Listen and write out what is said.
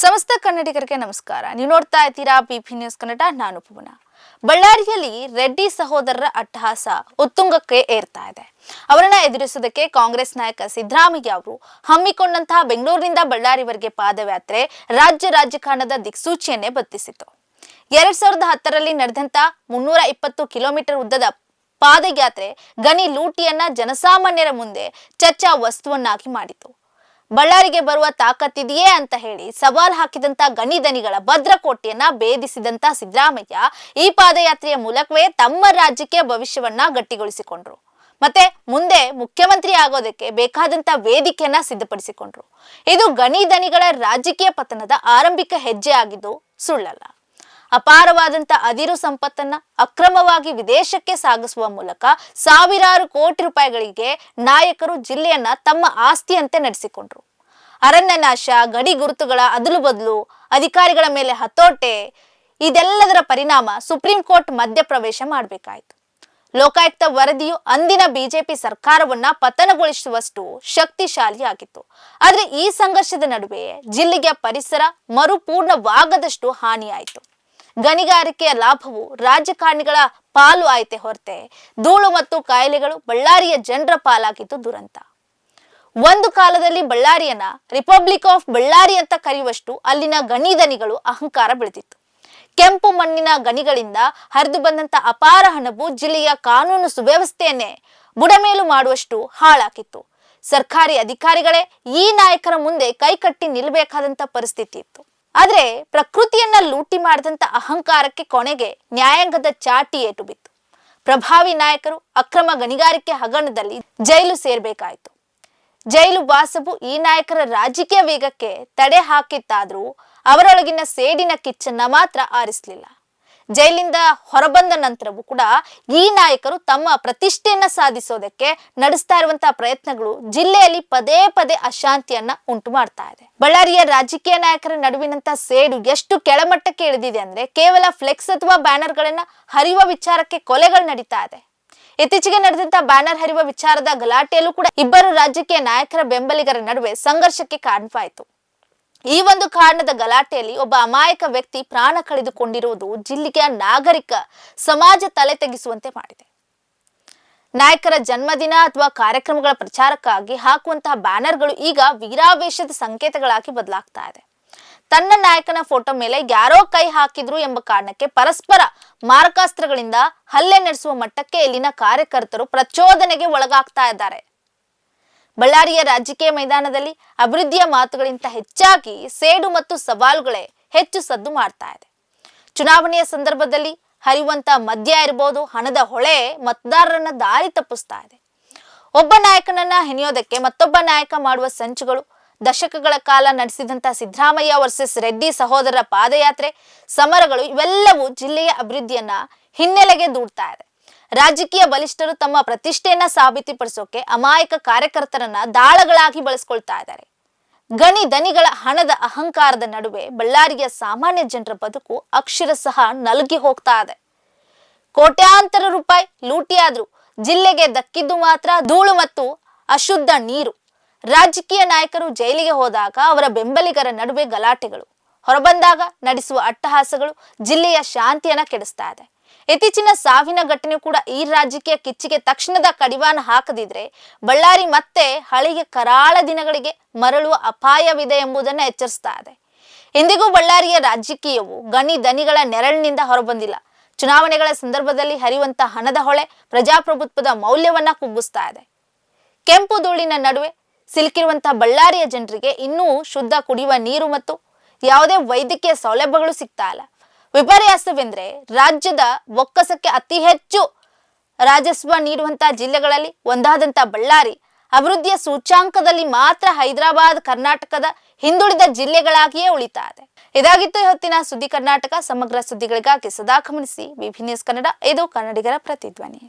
ಸಮಸ್ತ ಕನ್ನಡಿಗರಿಗೆ ನಮಸ್ಕಾರ. ನೀವು ನೋಡ್ತಾ ಇದ್ದೀರಾ ಬಿಪಿ ನ್ಯೂಸ್ ಕನ್ನಡ, ನಾನು ಬಳ್ಳಾರಿಯಲ್ಲಿ ರೆಡ್ಡಿ ಸಹೋದರರ ಅಟ್ಟಹಾಸ ಉತ್ತುಂಗಕ್ಕೆ ಏರ್ತಾ ಇದೆ. ಅವರನ್ನ ಎದುರಿಸೋದಕ್ಕೆ ಕಾಂಗ್ರೆಸ್ ನಾಯಕ ಸಿದ್ದರಾಮಯ್ಯ ಅವರು ಹಮ್ಮಿಕೊಂಡಂತಹ ಬೆಂಗಳೂರಿನಿಂದ ಬಳ್ಳಾರಿವರೆಗೆ ಪಾದಯಾತ್ರೆ ರಾಜ್ಯ ರಾಜಕಾರಣದ ದಿಕ್ಸೂಚಿಯನ್ನೇ ಬತ್ತಿಸಿತು ಎರಡ್ ಸಾವಿರದ ಹತ್ತರಲ್ಲಿ ನಡೆದಂತ ಮುನ್ನೂರ ಇಪ್ಪತ್ತು ಕಿಲೋಮೀಟರ್ ಉದ್ದದ ಪಾದಯಾತ್ರೆ ಗಣಿ ಲೂಟಿಯನ್ನ ಜನಸಾಮಾನ್ಯರ ಮುಂದೆ ಚರ್ಚಾ ವಸ್ತುವನ್ನಾಗಿ ಮಾಡಿತು. ಬಳ್ಳಾರಿಗೆ ಬರುವ ತಾಕತ್ತಿದೆಯೇ ಅಂತ ಹೇಳಿ ಸವಾಲ್ ಹಾಕಿದಂತ ಗಣಿಧನಿಗಳ ಭದ್ರಕೋಟೆಯನ್ನ ಭೇದಿಸಿದಂತ ಸಿದ್ದರಾಮಯ್ಯ ಈ ಪಾದಯಾತ್ರೆಯ ಮೂಲಕವೇ ತಮ್ಮ ರಾಜ್ಯಕ್ಕೆ ಭವಿಷ್ಯವನ್ನ ಗಟ್ಟಿಗೊಳಿಸಿಕೊಂಡ್ರು. ಮತ್ತೆ ಮುಂದೆ ಮುಖ್ಯಮಂತ್ರಿ ಆಗೋದಕ್ಕೆ ಬೇಕಾದಂತ ವೇದಿಕೆಯನ್ನ ಸಿದ್ಧಪಡಿಸಿಕೊಂಡ್ರು. ಇದು ಗಣಿಧನಿಗಳ ರಾಜಕೀಯ ಪತನದ ಆರಂಭಿಕ ಹೆಜ್ಜೆ ಆಗಿದ್ದು ಸುಳ್ಳಲ್ಲ. ಅಪಾರವಾದಂತ ಅದಿರು ಸಂಪತ್ತನ್ನ ಅಕ್ರಮವಾಗಿ ವಿದೇಶಕ್ಕೆ ಸಾಗಿಸುವ ಮೂಲಕ ಸಾವಿರಾರು ಕೋಟಿ ರೂಪಾಯಿಗಳಿಗೆ ನಾಯಕರು ಜಿಲ್ಲೆಯನ್ನ ತಮ್ಮ ಆಸ್ತಿಯಂತೆ ನಡೆಸಿಕೊಂಡ್ರು. ಅರಣ್ಯ ನಾಶ, ಗಡಿ ಗುರುತುಗಳ ಅದಲು ಬದಲು, ಅಧಿಕಾರಿಗಳ ಮೇಲೆ ಹತೋಟೆ, ಇದೆಲ್ಲದರ ಪರಿಣಾಮ ಸುಪ್ರೀಂ ಕೋರ್ಟ್ ಮಧ್ಯಪ್ರವೇಶ ಮಾಡಬೇಕಾಯಿತು. ಲೋಕಾಯುಕ್ತ ವರದಿಯು ಅಂದಿನ ಬಿಜೆಪಿ ಸರ್ಕಾರವನ್ನ ಪತನಗೊಳಿಸುವಷ್ಟು ಶಕ್ತಿಶಾಲಿಯಾಗಿತ್ತು. ಆದ್ರೆ ಈ ಸಂಘರ್ಷದ ನಡುವೆ ಜಿಲ್ಲೆಗೆ ಪರಿಸರ ಮರುಪೂರ್ಣವಾಗದಷ್ಟು ಹಾನಿಯಾಯಿತು. ಗಣಿಗಾರಿಕೆಯ ಲಾಭವು ರಾಜಕಾರಣಿಗಳ ಪಾಲು ಆಯ್ತೆ ಹೊರತೆ. ಧೂಳು ಮತ್ತು ಕಾಯಿಲೆಗಳು ಬಳ್ಳಾರಿಯ ಜನರ ಪಾಲಾಗಿದ್ದು ದುರಂತ. ಒಂದು ಕಾಲದಲ್ಲಿ ಬಳ್ಳಾರಿಯನ್ನ ರಿಪಬ್ಲಿಕ್ ಆಫ್ ಬಳ್ಳಾರಿ ಅಂತ ಕರೆಯುವಷ್ಟು ಅಲ್ಲಿನ ಗಣಿಧನಿಗಳು ಅಹಂಕಾರ ಬೆಳೆದಿತ್ತು. ಕೆಂಪು ಮಣ್ಣಿನ ಗಣಿಗಳಿಂದ ಹರಿದು ಬಂದಂತ ಅಪಾರ ಹಣವು ಜಿಲ್ಲೆಯ ಕಾನೂನು ಸುವ್ಯವಸ್ಥೆಯನ್ನೇ ಬುಡಮೇಲು ಮಾಡುವಷ್ಟು ಹಾಳಾಕಿತ್ತು ಸರ್ಕಾರಿ ಅಧಿಕಾರಿಗಳೇ ಈ ನಾಯಕರ ಮುಂದೆ ಕೈಕಟ್ಟಿ ನಿಲ್ಲಬೇಕಾದಂತ ಪರಿಸ್ಥಿತಿ ಇತ್ತು ಆದ್ರೆ ಪ್ರಕೃತಿಯನ್ನ ಲೂಟಿ ಮಾಡಿದಂತ ಅಹಂಕಾರಕ್ಕೆ ಕೊನೆಗೆ ನ್ಯಾಯಾಂಗದ ಚಾಟಿ ಏಟು ಬಿತ್ತು. ಪ್ರಭಾವಿ ನಾಯಕರು ಅಕ್ರಮ ಗಣಿಗಾರಿಕೆ ಹಗರಣದಲ್ಲಿ ಜೈಲು ಸೇರ್ಬೇಕಾಯ್ತು. ಜೈಲು ವಾಸವು ಈ ನಾಯಕರ ರಾಜಕೀಯ ವೇಗಕ್ಕೆ ತಡೆ ಹಾಕಿತ್ತಾದ್ರೂ ಅವರೊಳಗಿನ ಸೇಡಿನ ಕಿಚ್ಚನ್ನ ಮಾತ್ರ ಆರಿಸಲಿಲ್ಲ. ಜೈಲಿಂದ ಹೊರಬಂದ ನಂತರವೂ ಕೂಡ ಈ ನಾಯಕರು ತಮ್ಮ ಪ್ರತಿಷ್ಠೆಯನ್ನ ಸಾಧಿಸೋದಕ್ಕೆ ನಡೆಸ್ತಾ ಇರುವಂತಹ ಪ್ರಯತ್ನಗಳು ಜಿಲ್ಲೆಯಲ್ಲಿ ಪದೇ ಪದೇ ಅಶಾಂತಿಯನ್ನ ಉಂಟು ಮಾಡ್ತಾ ಇದೆ. ಬಳ್ಳಾರಿಯ ರಾಜಕೀಯ ನಾಯಕರ ನಡುವಿನಂತ ಸೇಡು ಎಷ್ಟು ಕೆಳಮಟ್ಟಕ್ಕೆ ಇಳಿದಿದೆ ಅಂದ್ರೆ ಕೇವಲ ಫ್ಲೆಕ್ಸ್ ಅಥವಾ ಬ್ಯಾನರ್ಗಳನ್ನ ಹರಿಯುವ ವಿಚಾರಕ್ಕೆ ಕೊಲೆಗಳು ನಡೀತಾ ಇದೆ. ಇತ್ತೀಚೆಗೆ ನಡೆದಂತ ಬ್ಯಾನರ್ ಹರಿಯುವ ವಿಚಾರದ ಗಲಾಟೆಯಲ್ಲೂ ಕೂಡ ಇಬ್ಬರು ರಾಜಕೀಯ ನಾಯಕರ ಬೆಂಬಲಿಗರ ನಡುವೆ ಸಂಘರ್ಷಕ್ಕೆ ಕಾರಣವಾಯಿತು. ಈ ಒಂದು ಕಾರಣದ ಗಲಾಟೆಯಲ್ಲಿ ಒಬ್ಬ ಅಮಾಯಕ ವ್ಯಕ್ತಿ ಪ್ರಾಣ ಕಳೆದುಕೊಂಡಿರುವುದು ಜಿಲ್ಲೆಯ ನಾಗರಿಕ ಸಮಾಜ ತಲೆ ತೆಗೆಸುವಂತೆ ಮಾಡಿದೆ. ನಾಯಕರ ಜನ್ಮದಿನ ಅಥವಾ ಕಾರ್ಯಕ್ರಮಗಳ ಪ್ರಚಾರಕ್ಕಾಗಿ ಹಾಕುವಂತಹ ಬ್ಯಾನರ್ಗಳು ಈಗ ವೀರಾವೇಶದ ಸಂಕೇತಗಳಾಗಿ ಬದಲಾಗ್ತಾ ಇದೆ. ತನ್ನ ನಾಯಕನ ಫೋಟೋ ಮೇಲೆ ಯಾರೋ ಕೈ ಹಾಕಿದ್ರು ಎಂಬ ಕಾರಣಕ್ಕೆ ಪರಸ್ಪರ ಮಾರಕಾಸ್ತ್ರಗಳಿಂದ ಹಲ್ಲೆ ನಡೆಸುವ ಮಟ್ಟಕ್ಕೆ ಇಲ್ಲಿನ ಕಾರ್ಯಕರ್ತರು ಪ್ರಚೋದನೆಗೆ ಒಳಗಾಗ್ತಾ ಇದ್ದಾರೆ. ಬಳ್ಳಾರಿಯ ರಾಜಕೀಯ ಮೈದಾನದಲ್ಲಿ ಅಭಿವೃದ್ಧಿಯ ಮಾತುಗಳಿಂತ ಹೆಚ್ಚಾಗಿ ಸೇಡು ಮತ್ತು ಸವಾಲುಗಳೇ ಹೆಚ್ಚು ಸದ್ದು ಮಾಡ್ತಾ ಇದೆ. ಚುನಾವಣೆಯ ಸಂದರ್ಭದಲ್ಲಿ ಹರಿಯುವಂತ ಮದ್ಯ ಇರಬಹುದು ಹಣದ ಹೊಳೆ, ಮತದಾರರನ್ನ ದಾರಿ ತಪ್ಪಿಸ್ತಾ ಇದೆ. ಒಬ್ಬ ನಾಯಕನನ್ನ ಹೆಣೆಯೋದಕ್ಕೆ ಮತ್ತೊಬ್ಬ ನಾಯಕ ಮಾಡುವ ಸಂಚುಗಳು ದಶಕಗಳ ಕಾಲ ನಡೆಸಿದಂತ ಸಿದ್ದರಾಮಯ್ಯ ವರ್ಸಸ್ ರೆಡ್ಡಿ ಸಹೋದರರ ಪಾದಯಾತ್ರೆ, ಸಮರಗಳು ಇವೆಲ್ಲವೂ ಜಿಲ್ಲೆಯ ಅಭಿವೃದ್ಧಿಯನ್ನ ಹಿನ್ನೆಲೆಗೆ ದೂಡ್ತಾ ಇದೆ. ರಾಜಕೀಯ ಬಲಿಷ್ಠರು ತಮ್ಮ ಪ್ರತಿಷ್ಠೆಯನ್ನ ಸಾಬೀತುಪಡಿಸೋಕೆ ಅಮಾಯಕ ಕಾರ್ಯಕರ್ತರನ್ನ ದಾಳಗಳಾಗಿ ಬಳಸ್ಕೊಳ್ತಾ ಇದ್ದಾರೆ. ಗಣಿ ದನಿಗಳ ಹಣದ ಅಹಂಕಾರದ ನಡುವೆ ಬಳ್ಳಾರಿಯ ಸಾಮಾನ್ಯ ಜನರ ಬದುಕು ಅಕ್ಷರ ಸಹ ನಲುಗಿ ಹೋಗ್ತಾ ಇದೆ. ಕೋಟ್ಯಾಂತರ ರೂಪಾಯಿ ಲೂಟಿಯಾದ್ರೂ ಜಿಲ್ಲೆಗೆ ದಕ್ಕಿದ್ದು ಮಾತ್ರ ಧೂಳು ಮತ್ತು ಅಶುದ್ಧ ನೀರು. ರಾಜಕೀಯ ನಾಯಕರು ಜೈಲಿಗೆ ಹೋದಾಗ ಅವರ ಬೆಂಬಲಿಗರ ನಡುವೆ ಗಲಾಟೆಗಳು. ಹೊರಬಂದಾಗ ನಡೆಸುವ ಅಟ್ಟಹಾಸಗಳು ಜಿಲ್ಲೆಯ ಶಾಂತಿಯನ್ನ ಕೆಡಿಸ್ತಾ ಇದೆ. ಇತ್ತೀಚಿನ ಸಾವಿನ ಘಟನೆ ಕೂಡ ಈ ರಾಜಕೀಯ ಕಿಚ್ಚಿಗೆ ತಕ್ಷಣದ ಕಡಿವಾಣ ಹಾಕದಿದ್ರೆ ಬಳ್ಳಾರಿ ಮತ್ತೆ ಹಳಿಗೆ ಕರಾಳ ದಿನಗಳಿಗೆ ಮರಳುವ ಅಪಾಯವಿದೆ ಎಂಬುದನ್ನು ಎಚ್ಚರಿಸ್ತಾ ಇದೆ. ಇಂದಿಗೂ ಬಳ್ಳಾರಿಯ ರಾಜಕೀಯವು ಗಣಿ ದನಿಗಳ ನೆರಳಿನಿಂದ ಹೊರಬಂದಿಲ್ಲ. ಚುನಾವಣೆಗಳ ಸಂದರ್ಭದಲ್ಲಿ ಹರಿಯುವಂತ ಹಣದ ಹೊಳೆ ಪ್ರಜಾಪ್ರಭುತ್ವದ ಮೌಲ್ಯವನ್ನ ಕುಗ್ಗಿಸ್ತಾ ಇದೆ. ಕೆಂಪು ಧೂಳಿನ ನಡುವೆ ಸಿಲುಕಿರುವಂತಹ ಬಳ್ಳಾರಿಯ ಜನರಿಗೆ ಇನ್ನೂ ಶುದ್ಧ ಕುಡಿಯುವ ನೀರು ಮತ್ತು ಯಾವುದೇ ವೈದ್ಯಕೀಯ ಸೌಲಭ್ಯಗಳು ಸಿಗ್ತಾ ಇಲ್ಲ. ವಿಪರ್ಯಾಸವೆಂದ್ರೆ ರಾಜ್ಯದ ಒಕ್ಕಸಕ್ಕೆ ಅತಿ ಹೆಚ್ಚು ರಾಜಸ್ವ ನೀಡುವಂತಹ ಜಿಲ್ಲೆಗಳಲ್ಲಿ ಒಂದಾದಂತ ಬಳ್ಳಾರಿ. ಅಭಿವೃದ್ಧಿಯ ಸೂಚ್ಯಾಂಕದಲ್ಲಿ ಮಾತ್ರ ಹೈದರಾಬಾದ್, ಕರ್ನಾಟಕದ ಹಿಂದುಳಿದ ಜಿಲ್ಲೆಗಳಾಗಿಯೇ ಉಳಿತಾ ಇದೆ ಇದಾಗಿತ್ತು ಇವತ್ತಿನ ಸುದ್ದಿ ಕರ್ನಾಟಕ. ಸಮಗ್ರ ಸುದ್ದಿಗಳಿಗಾಗಿ ಸದಾ ಗಮನಿಸಿ. ನ್ಯೂಸ್ ಕನ್ನಡ, ಇದು ಕನ್ನಡಿಗರ ಪ್ರತಿಧ್ವನಿ.